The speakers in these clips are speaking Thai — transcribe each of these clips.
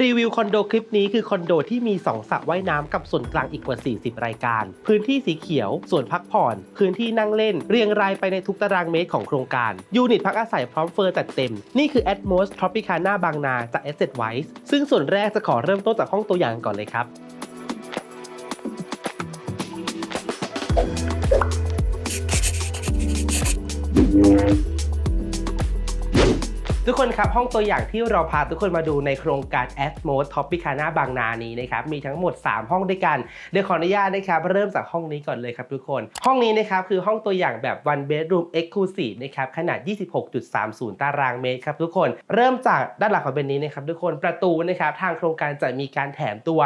รีวิวคอนโดคลิปนี้คือคอนโดที่มี 2สระว่ายน้ำกับส่วนกลางอีกกว่า 40 รายการ พื้นที่สีเขียว ส่วนพักผ่อน พื้นที่นั่งเล่น เรียงรายไปในทุกตารางเมตรของโครงการ ยูนิตพักอาศัยพร้อมเฟอร์จัดเต็ม นี่คือ Atmos Tropicana บางนาจาก Asset Wise ซึ่งส่วนแรกจะขอเริ่มต้นจากห้องตัวอย่างก่อนเลยครับ ทุกคนครับ ห้องตัวอย่างที่เราพาทุกคนมาดูในโครงการ Atmos Topicana บางนานี้นะครับมีทั้งหมด 3 ห้องด้วยกันเดี๋ยวขออนุญาตนะครับเริ่มจากห้องนี้ก่อนเลยครับทุกคน ห้องนี้นะครับคือห้องตัวอย่างแบบ one bedroom exclusive นะครับขนาด 26.30 ตารางเมตรครับทุกคนเริ่มจากด้านหลังของเป็นนี้นะครับทุกคนประตูนะครับทางโครงการจะมีการแถมตัว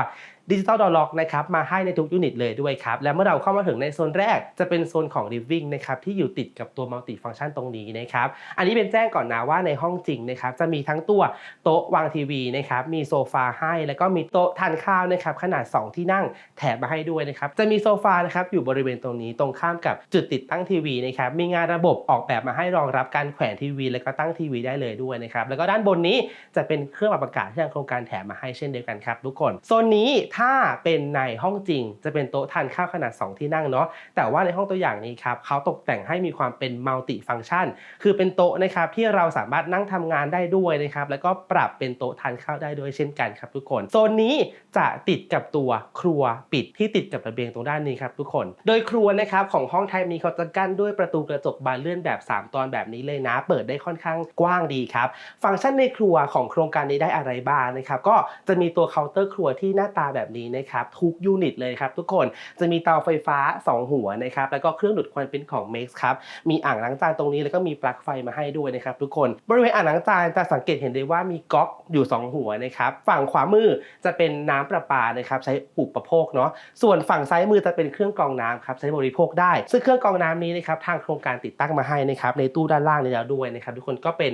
ดิจิตอลดอลล็อกนะครับมาให้ในทุกยูนิตเลยด้วยครับ และเมื่อเราเข้ามาถึงในโซนแรกจะเป็นโซนของ living นะครับที่อยู่ติดกับตัวมัลติฟัง c t ชันตรงนี้นะครับอันนี้เป็นแจ้งก่อนนะว่าในห้องจริงนะครับจะมีทั้งตัวโต๊ะวางทีวีนะครับมีโซฟาให้แล้วก็มีโต๊ะทานข้าวนะครับขนาด 2 ที่นั่งแถมมาให้ด้วยนะครับจะมีโซฟานะครับอยู่บริเวณตรงนี้ตรงข้ามกับจุดติดตั้งทีวีนะครับมีงานระบบออกแบบมาให้รองรับการแขวนทีวี แล้วก็ตั้งทีวีได้เลยด้วยนะครับแล้วก็ด้านบนนี้จะเป็นเครื่องปรับอากาศที่ทางโครงการแถมมาให้เช่นเดียวกันครับทุกคนโซนนี้ถ้าเป็นในห้องจริง จะเป็นโต๊ะทานข้าวขนาด 2 ที่นั่งเนาะแต่ว่าในห้องตัวอย่างนี้ครับเขาตกแต่งให้มีความเป็นมัลติฟัง c t ชัน คือเป็นโต๊ะนะครับที่เราสามารถนั่งทำงานได้ด้วยนะครับแล้วก็ปรับเป็นโต๊ะทานข้าวได้ด้วยเช่นกันครับทุกคนโซนนี้จะติดกับตัวครัวปิดที่ติดกับระเบียงตรงด้านนี้ครับทุกคน โดยครัวนะครับของห้องไทป์นี้เขาจะกั้นด้วยประตูกระจกบานเลื่อนแบบ 3 ตอนแบบนี้เลยนะ เปิดได้ค่อนข้างกว้างดีครับ ฟังก์ชันในครัวของโครงการนี้ได้อะไรบ้างนะครับก็จะมีตัวเคาน์เตอร์ครัวที่หน้าตาแบบนี้นะครับทุกยูนิตเลยครับทุกคนจะมีเตาไฟฟ้า 2 หัวนะครับแล้วก็เครื่องดูดควันเป็นของ Max ครับมีอ่างล้างจานตรงนี้แล้วก็มีปลั๊กไฟมาให้ด้วยนะครับทุกคนบริเวณอ่างล้างจานจะสังเกตเห็นได้ว่ามีก๊อกอยู่ 2 หัวนะครับฝั่งขวามือจะเป็นน้ำประปานะครับใช้อุปโภคเนาะส่วนฝั่งซ้ายมือจะเป็นเครื่องกรองน้ำครับใช้บริโภคได้ ซึ่งเครื่องกรองน้ำนี้นะครับทางโครงการติดตั้งมาให้นะครับในตู้ด้านล่างนี้แล้วด้วยนะครับทุกคนก็เป็น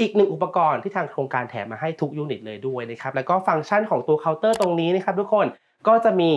อีกหนึ่งอุปกรณ์ที่ทางโครงการแถมมาให้ทุกยูนิตเลยด้วยนะครับแล้วก็ฟังก์ชันของตัวเคาน์เตอร์ตรงนี้นะครับทุกคนก็จะมี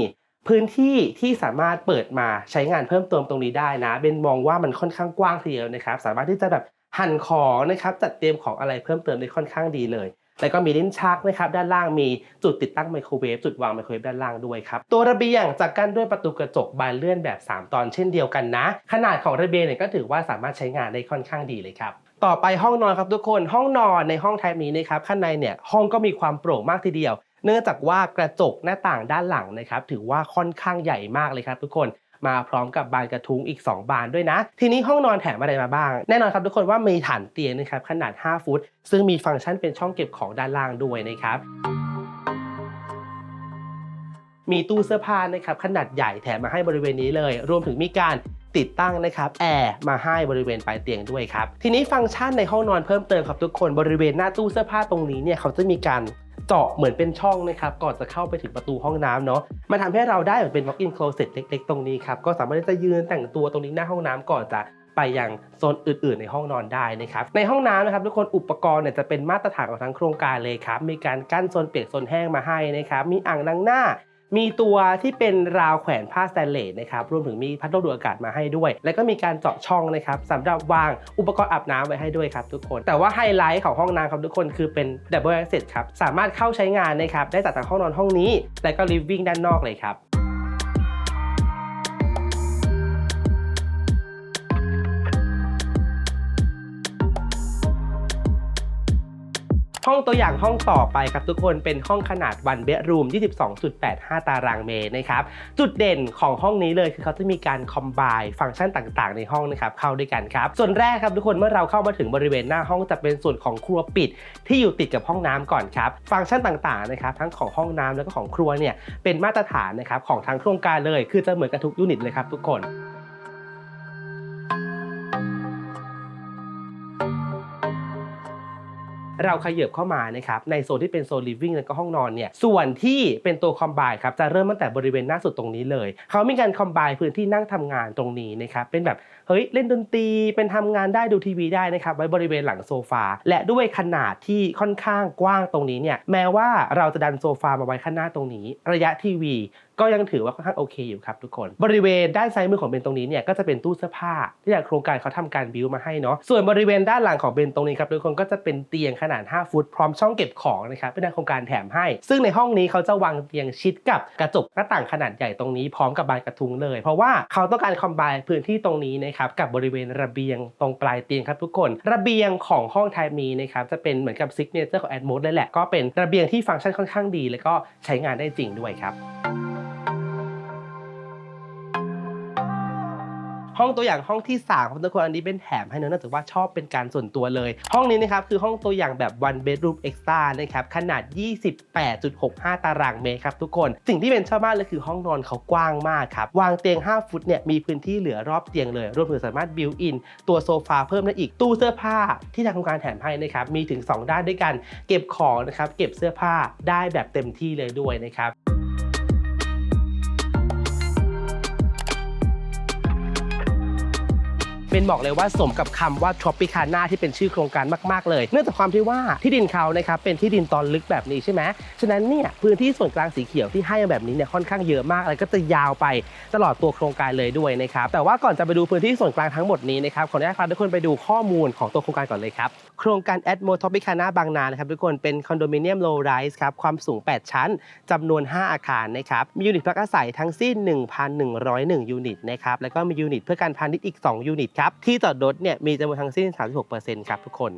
พื้นที่ที่สามารถเปิดมาใช้งานเพิ่มเติมตรงนี้ได้นะเบนมองว่ามันค่อนข้างกว้างทีเดียวนะครับสามารถที่จะแบบหั่นของนะครับจัดเตรียมของอะไรเพิ่มเติมได้ค่อนข้างดีเลยแล้วก็มีลิ้นชักนะครับด้านล่างมีจุดติดตั้งไมโครเวฟจุดวางไมโครเวฟด้านล่างด้วยครับตัวระเบียงจะกั้นด้วยประตูกระจกบานเลื่อนแบบ 3 ตอนเช่นเดียวกันนะ ขนาดของระเบียงเนี่ยก็ถือว่าสามารถใช้งานได้ค่อนข้างดีเลยครับ ต่อไปห้องนอนครับทุกคนห้องนอนในห้องไทป์นี้นะครับข้างในเนี่ยห้องก็มีความโปร่งมากทีเดียว เนื่องจากว่ากระจกหน้าต่างด้านหลังนะครับถือว่าค่อนข้างใหญ่มากเลยครับทุกคนมาพร้อมกับบานกระทุ้งอีก 2 บานด้วยนะ ทีนี้ห้องนอนแถมอะไรมาบ้าง แน่นอนครับทุกคนว่ามีฐานเตียงนะครับขนาด 5 ฟุต ซึ่งมีฟังก์ชันเป็นช่องเก็บของด้านล่างด้วยนะครับมีตู้เสื้อผ้านะครับขนาดใหญ่แถมมาให้บริเวณนี้เลย รวมถึงมีการ ติดตั้งนะครับแอร์มาให้บริเวณปลายเตียงด้วยครับทีนี้ฟังก์ชันในห้องนอนเพิ่มเติมครับทุกคนบริเวณหน้าตู้เสื้อผ้าตรงนี้เนี่ยเขาจะมีการเจาะเหมือนเป็นช่องนะครับก่อนจะเข้าไปถึงประตูห้องน้ำเนาะมันทำให้เราได้เหมือนเป็น walk-in closet เล็ก ๆ ตรงนี้ครับก็สามารถที่จะยืนแต่งตัวตรงนี้หน้าห้องน้ำก่อนจะไปยังโซนอื่น ๆ ในห้องนอนได้นะครับ ในห้องน้ำนะครับทุกคนอุปกรณ์เนี่ยจะเป็นมาตรฐานของทั้งโครงการเลยครับ มีการกั้นโซนเปียกโซนแห้งมาให้นะครับ มีอ่างล้างหน้า มีตัวที่เป็นราวแขวนผ้าสแตนเลสนะครับรวมถึงมีพัดลมดูดอากาศมาให้ด้วย แล้วก็มีการเจาะช่องนะครับสำหรับวางอุปกรณ์อาบน้ำไว้ให้ด้วยครับทุกคน แต่ว่าไฮไลท์ของห้องน้ำครับทุกคนคือเป็น double access ครับสามารถเข้าใช้งานนะครับได้จากทางห้องนอนห้องนี้ และก็ลิฟวิ่งด้านนอกเลยครับ ห้องตัวอย่างห้องต่อไปครับทุกคนเป็นห้องขนาด one bedroom 22.85 ตารางเมตรนะครับ จุดเด่นของห้องนี้เลยคือเขาจะมีการคอมไบฟังก์ชันต่างๆ ในห้องนะครับเข้าด้วยกันครับ ส่วนแรกครับทุกคนเมื่อเราเข้ามาถึงบริเวณหน้าห้องจะเป็นส่วนของครัวปิด ที่อยู่ติดกับห้องน้ำก่อนครับ ฟังก์ชันต่างๆนะครับทั้งของห้องน้ำแล้วก็ของครัวเนี่ยเป็นมาตรฐานนะครับของทางโครงการเลย คือจะเหมือนกับทุกยูนิตเลยครับทุกคน เราขยับเข้ามานะครับในโซนที่เป็นโซน living แล้วก็ห้องนอนเนี่ยส่วนที่เป็นตัวคอมไบครับจะเริ่มตั้งแต่บริเวณหน้าสุดตรงนี้เลยเขามีการคอมไบพื้นที่นั่งทำงานตรงนี้นะครับเป็นแบบเฮ้ยเล่นดนตรีเป็นทำงานได้ดูทีวีได้นะครับไว้บริเวณหลังโซฟาและด้วยขนาดที่ค่อนข้างกว้างตรงนี้เนี่ยแม้ว่าเราจะดันโซฟามาไว้ข้างหน้าตรงนี้ ระยะทีวีก็ยังถือว่าค่อนข้างโอเคอยู่ครับทุกคน บริเวณด้านซ้ายมือของเบนตรงนี้เนี่ยก็จะเป็นตู้เสื้อผ้าที่ทางโครงการเขาทำการบิวมาให้เนาะส่วนบริเวณด้านหลังของเบนตรงนี้ครับทุกคนก็จะเป็นเตียงขนาด 5 ฟุต พร้อมช่องเก็บของนะครับเป็นโครงการแถมให้ ซึ่งในห้องนี้เขาจะวางเตียงชิดกับกระจกหน้าต่างขนาดใหญ่ตรงนี้พร้อมกับบานกระทุงเลย เพราะว่าเขาต้องการคอมไบพื้นที่ตรงนี้นะครับกับบริเวณระเบียงตรงปลายเตียงครับทุกคน ระเบียงของห้องไทป์นี้นะครับจะเป็นเหมือนกับซิกเนเจอร์ของแอดม d เลยแหละก็เป็นระเบียงที่ฟังก์ชันค่อนข้างดี แล้วก็ใช้งานได้จริงด้วยครับ ห้องตัวอย่างห้องที่3ครับทุกคนอันนี้เป็นแถมให้เนอะเนื่องจากว่าชอบเป็นการส่วนตัวเลย ห้องนี้นะครับคือห้องตัวอย่างแบบ one bedroom extra นะครับขนาด 28.65 ตารางเมตรครับทุกคน สิ่งที่เป็นชอบมากเลยคือห้องนอนเขากว้างมากครับ วางเตียง 5 ฟุตเนี่ยมีพื้นที่เหลือรอบเตียงเลย รวมถึงสามารถ built in ตัวโซฟาเพิ่มได้อีกตู้เสื้อผ้าที่ทางโครงการแถมให้นะครับมีถึง 2 ด้านด้วยกัน เก็บของนะครับเก็บเสื้อผ้าได้แบบเต็มที่เลยด้วยนะครับ เป็นบอกเลยว่าสมกับคำว่า Tropicana ที่เป็นชื่อโครงการมากๆ เลย เนื่องจากความที่ว่าที่ดินเขานะครับเป็นที่ดินตอนลึกแบบนี้ใช่ไหมฉะนั้นเนี่ยพื้นที่ส่วนกลางสีเขียวที่ให้แบบนี้เนี่ยค่อนข้างเยอะมากแล้วก็จะยาวไปตลอดตัวโครงการเลยด้วยนะครับแต่ว่าก่อนจะไปดูพื้นที่ส่วนกลางทั้งหมดนี้นะครับขออนุญาตพาทุกคนไปดูข้อมูลของตัวโครงการก่อนเลยครับ โครงการแอดโมทอปิคานาบางนานะครับทุกคนเป็นคอนโดมิเนียมโลว์ไรส์ครับความสูง 8 ชั้นจำนวน 5 อาคารนะครับมียูนิตพักอาศัยทั้งสิ้น 1,101 ยูนิตนะครับแล้วก็มียูนิตเพื่อการพาณิชย์อีก 2 ยูนิตครับที่จอดรถเนี่ยมีจำนวนทั้งสิ้น 36%ครับทุกคน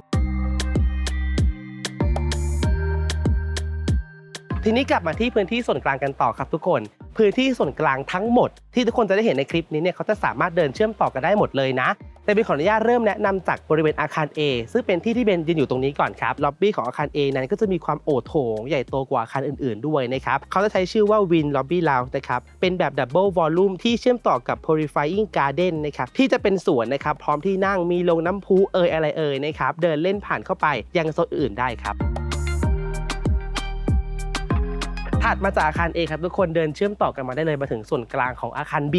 ทีนี้กลับมาที่พื้นที่ส่วนกลางกันต่อครับทุกคน พื้นที่ส่วนกลางทั้งหมด ที่ทุกคนจะได้เห็นในคลิปนี้เนี่ยเขาจะสามารถเดินเชื่อมต่อกันได้หมดเลยนะ แต่เป็นขออนุญาตเริ่มแนะนำจากบริเวณอาคาร A ซึ่งเป็นที่ที่เบนยืนอยู่ตรงนี้ก่อนครับล็อบบี้ของอาคาร A นั้นก็จะมีความโอโถง ใหญ่โตกว่าอาคารอื่น ๆ ด้วยนะครับเขาจะใช้ชื่อว่า Win Lobby Lounge นะครับเป็นแบบ Double Volume ที่เชื่อมต่อกับ Purifying Garden นะครับที่จะเป็นสวนนะครับพร้อมที่นั่งมีลงน้ำพุเอยอะไรเอยนะครับเดินเล่นผ่านเข้าไปยังโซนอื่นได้ครับ ถัดมาจากอาคาร A ครับทุกคนเดินเชื่อมต่อกันมาได้เลยมาถึงส่วนกลางของอาคาร B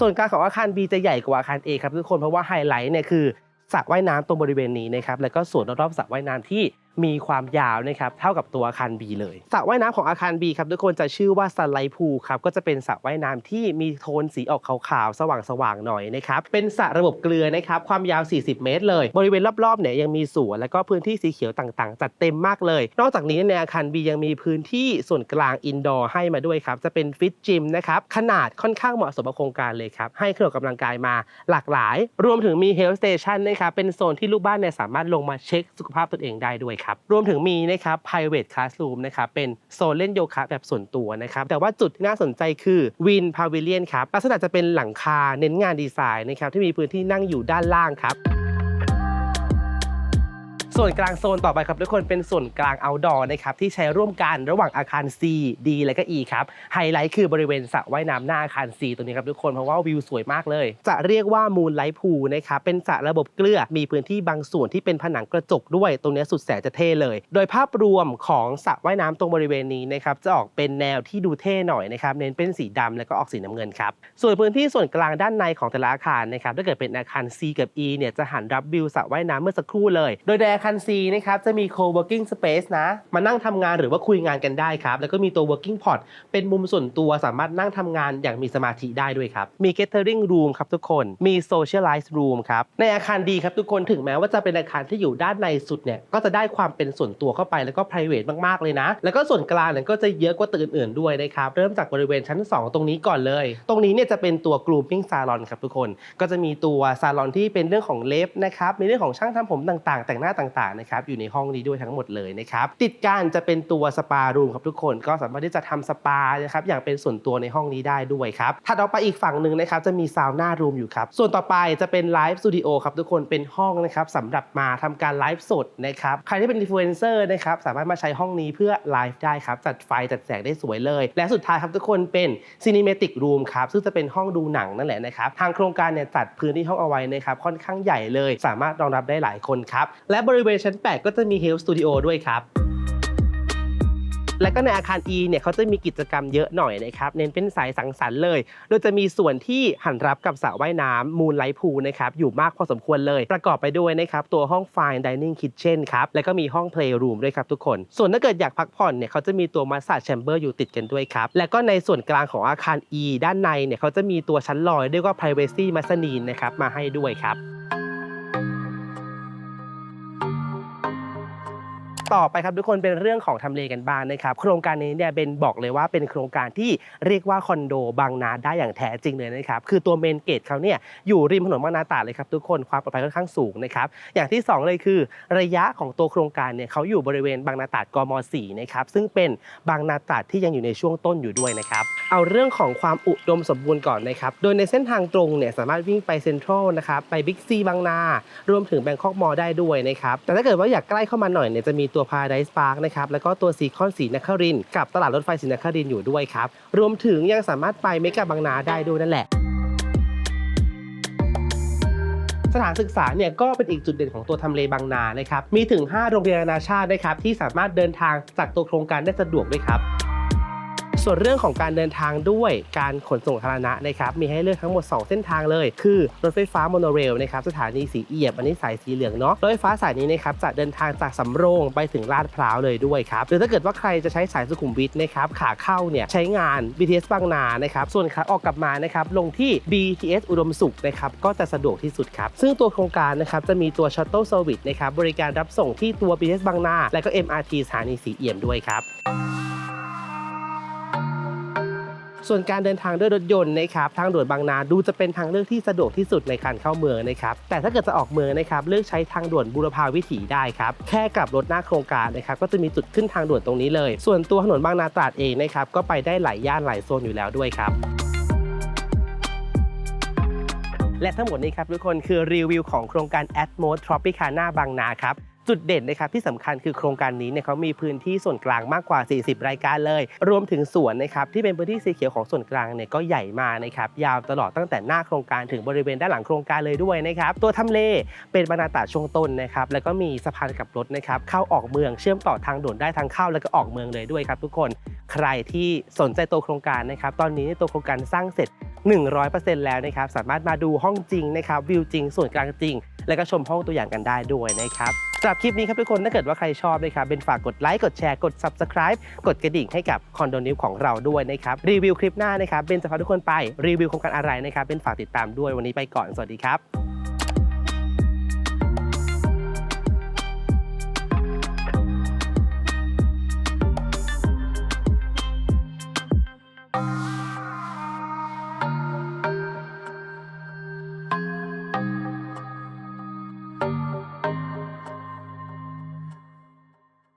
ส่วนกลางของอาคาร B จะใหญ่กว่าอาคาร A ครับทุกคนเพราะว่าไฮไลท์เนี่ยคือสระว่ายน้ำตรงบริเวณนี้นะครับแล้วก็สวนรอบๆสระว่ายน้ำที่ มีความยาวนะครับเท่ากับตัวอาคาร B เลยสระว่ายน้ำของอาคาร B ครับทุกคนจะชื่อว่า Sunlight Pool ครับก็จะเป็นสระว่ายน้ำที่มีโทนสีออกขาวๆสว่างๆหน่อยนะครับเป็นสระระบบเกลือนะครับความยาว 40 เมตร เลย บริเวณรอบๆเนี่ยยังมีสวนแล้วก็พื้นที่สีเขียวต่างๆ จัดเต็มมากเลย นอกจากนี้ในอาคาร B ยังมีพื้นที่ส่วนกลางอินดอร์ให้มาด้วยครับจะเป็นฟิตจิมนะครับขนาดค่อนข้างเหมาะสมกับโครงการเลยครับให้เครื่องออกกำลังกายมาหลากหลาย รวมถึงมีเฮลท์สเตชันนะครับเป็นโซนที่ลูกบ้านเนี่ยสามารถลงมาเช็คสุขภาพตนเองได้ด้วยครับรวมถึงมีนะครับ private classroom นะครับเป็นโซนเล่นโยคะแบบส่วนตัวนะครับแต่ว่าจุดที่น่าสนใจคือ Win Pavilion ครับลักษณะจะเป็นหลังคาเน้นงานดีไซน์นะครับที่มีพื้นที่นั่งอยู่ด้านล่างครับ ส่วนกลางโซนต่อไปครับทุกคนเป็นส่วนกลาง outdoor นะครับที่ใช้ร่วมกันระหว่างอาคาร C D และก็ E ครับไฮไลท์คือบริเวณสระว่ายน้ำหน้าอาคาร C ตัวนี้ครับทุกคนเพราะว่าวิวสวยมากเลย จะเรียกว่า Moonlight Pool นะครับเป็นสระระบบเกลือมีพื้นที่บางส่วนที่เป็นผนังกระจกด้วยตรงนี้สุดแสนจะเท่เลย โดยภาพรวมของสระว่ายน้ำตรงบริเวณนี้นะครับจะออกเป็นแนวที่ดูเท่หน่อยนะครับเน้นเป็นสีดำแล้วก็ออกสีน้ำเงินครับส่วนพื้นที่ส่วนกลางด้านในของแต่ละอาคารนะครับถ้าเกิดเป็นอาคาร C กับ E เนี่ยจะหันรับวิวสระว่ายน้ำเมื่อสักครู่เลย โดยในอาคาร C นะครับจะมี co-working space นะ มานั่งทำงานหรือว่าคุยงานกันได้ครับ แล้วก็มีตัว working pod เป็นมุมส่วนตัวสามารถนั่งทำงานอย่างมีสมาธิได้ด้วยครับ มี gathering room ครับทุกคน มี socialize room ครับ ในอาคารดีครับทุกคนถึงแม้ว่าจะเป็นอาคารที่อยู่ด้านในสุดเนี่ยก็จะได้ความเป็นส่วนตัวเข้าไปแล้วก็ private มากๆเลยนะ แล้วก็ส่วนกลางเนี่ยก็จะเยอะกว่าตึกอื่นๆด้วยนะครับเริ่มจากบริเวณชั้น 2 ตรงนี้ก่อนเลย ตรงนี้เนี่ยจะเป็นตัว grooming salon ครับทุกคน ก็จะมีตัวซาลอนที่เป็นเรื่องของเล็บนะครับมีเรื่องของช่างทำผมต่างๆ แต่งหน้าต่างๆนะครับอยู่ในห้องนี้ด้วยทั้งหมดเลยนะครับติดกันจะเป็นตัวสปารูมครับทุกคนก็สามารถที่จะทำสปานะครับอย่างเป็นส่วนตัวในห้องนี้ได้ด้วยครับถัดออกไปอีกฝั่งหนึ่งนะครับจะมีซาวน่ารูมอยู่ครับส่วนต่อไปจะเป็นไลฟ์สตูดิโอครับทุกคนเป็นห้องนะครับสำหรับมาทำการไลฟ์สดนะครับใครที่เป็นอินฟลูเอนเซอร์นะครับสามารถมาใช้ห้องนี้เพื่อไลฟ์ได้ครับจัดไฟจัดแสงได้สวยเลย และสุดท้ายครับทุกคนเป็นซีนิเมติกรูมครับซึ่งจะเป็นห้องดูหนังนั่นแหละนะครับทางโครงการเนี่ยจัดพื้นที่ห้องเอาไว้นะครับค่อนข้างใหญ่เลย สามารถรองรับได้หลายคนครับและบริเวณชั้น 8 ก็จะมีเฮลท์สตูดิโอด้วยครับและก็ในอาคาร E เนี่ยเขาจะมีกิจกรรมเยอะหน่อยนะครับ เน้นเป็นสายสังสรรค์เลย โดยจะมีส่วนที่หันรับกับสระว่ายน้ำมูนไลท์พูนะครับ อยู่มากพอสมควรเลย ประกอบไปด้วยนะครับ ตัวห้อง Fine Dining Kitchen ครับ แล้วก็มีห้อง Playroom ด้วยครับทุกคน ส่วนถ้าเกิดอยากพักผ่อนเนี่ยเขาจะมีตัว Massage Chamber อยู่ติดกันด้วยครับ แล้วก็ในส่วนกลางของอาคาร E ด้านในเนี่ยเขาจะมีตัวชั้นลอยเรียกว่า Privacy Mezzanine นะครับมาให้ด้วยครับ ต่อไปครับทุกคนเป็นเรื่องของทำเลกันบ้างนะครับ โครงการนี้เนี่ยเป็นบอกเลยว่าเป็นโครงการที่เรียกว่าคอนโดบางนาได้อย่างแท้จริงเลยนะครับคือตัวเมนเกตเขาเนี่ยอยู่ริมถนนบางนาตราดเลยครับทุกคนความปลอดภัยค่อนข้างสูงนะครับอย่างที่ 2 เลยคือ ระยะของตัวโครงการเนี่ยเขาอยู่บริเวณบางนาตราดกม 4 นะครับซึ่งเป็นบางนาตราดที่ยังอยู่ในช่วงต้นอยู่ด้วยนะครับเอาเรื่องของความอุดมสมบูรณ์ก่อนนะครับโดยในเส้นทางตรงเนี่ยสามารถวิ่งไปเซ็นทรัลนะครับไปบิ๊กซีบางนา รวมถึงแบงคอกมอลได้ด้วยนะครับแต่ถ้าเกิดว่าอยากใกล้เข้ามาหน่อยเนี่ยจะมีตัวว Paradise Park นะครับแล้วก็ตัวซีคอนสีนครินทร์กับตลาดรถไฟสีนครินทร์อยู่ด้วยครับ รวมถึงยังสามารถไปเมกะบางนาได้ด้วยนั่นแหละสถานศึกษาเนี่ยก็เป็นอีกจุดเด่นของตัวทำเลบางนานะครับ มีถึง 5 โรงเรียนนานาชาตินะครับที่สามารถเดินทางจากตัวโครงการได้สะดวกด้วยครับ ส่วนเรื่องของการเดินทางด้วยการขนส่งสาธารณะนะครับมีให้เลือกทั้งหมด 2 เส้นทางเลย คือ รถไฟฟ้าโมโนเรลนะครับสถานีสีเอี่ยมอันนี้สายสีเหลืองเนาะรถไฟฟ้าสายนี้นะครับจะเดินทางจากสำโรงไปถึงลาดพร้าวเลยด้วยครับหรือถ้าเกิดว่าใครจะใช้สายสุขุมวิทนะครับขาเข้าเนี่ยใช้งาน BTS บางนานะครับส่วนขาออกกลับมานะครับลงที่ BTS อุดมสุขนะครับก็จะสะดวกที่สุดครับซึ่งตัวโครงการนะครับจะมีตัว Shuttle Service นะครับบริการรับส่งที่ตัว BTS บางนาและก็ MRT สถานีสีเอี่ยมด้วยครับ ส่วนการเดินทางด้วยรถยนต์นะครับทางด่วนบางนาดูจะเป็นทางเลือกที่สะดวกที่สุดในการเข้าเมืองนะครับแต่ถ้าเกิดจะออกเมืองนะครับเลือกใช้ทางด่วนบูรพาวิถีได้ครับแค่กลับรถหน้าโครงการนะครับก็จะมีจุดขึ้นทางด่วนตรงนี้เลย ส่วนตัวถนนบางนาตราดเองนะครับก็ไปได้หลายย่านหลายโซนอยู่แล้วด้วยครับและทั้งหมดนี้ครับทุกคนคือรีวิวของโครงการ Atmos Tropicana บางนาครับ จุดเด่นนะครับที่สำคัญคือโครงการนี้เนี่ยเขามีพื้นที่ส่วนกลางมากกว่า 40 รายการเลย รวมถึงสวนนะครับที่เป็นพื้นที่สีเขียวของส่วนกลางเนี่ยก็ใหญ่มากนะครับยาวตลอดตั้งแต่หน้าโครงการถึงบริเวณด้านหลังโครงการเลยด้วยนะครับตัวทำเลเป็นบรรณาตาช่วงต้นนะครับแล้วก็มีสะพานกับรถนะครับเข้าออกเมืองเชื่อมต่อทางด่วนได้ทั้งเข้าแล้วก็ออกเมืองเลยด้วยครับทุกคน ใครที่สนใจตัวโครงการนะครับตอนนี้ตัวโครงการสร้างเสร็จ 100%แล้วนะครับสามารถมาดูห้องจริงนะครับวิวจริงส่วนกลางจริง แล้วก็ชมห้องตัวอย่างกันได้ด้วยนะครับสำหรับคลิปนี้ครับทุกคนถ้าเกิดว่าใครชอบนะครับเป็นฝากกดไลค์กดแชร์กด Subscribe กดกระดิ่งให้กับคอนโดนิวของเราด้วยนะครับรีวิวคลิปหน้านะครับเป็นจะพาทุกคนไปรีวิวโครงการอะไรนะครับเป็นฝากติดตามด้วยวันนี้ไปก่อนสวัสดีครับ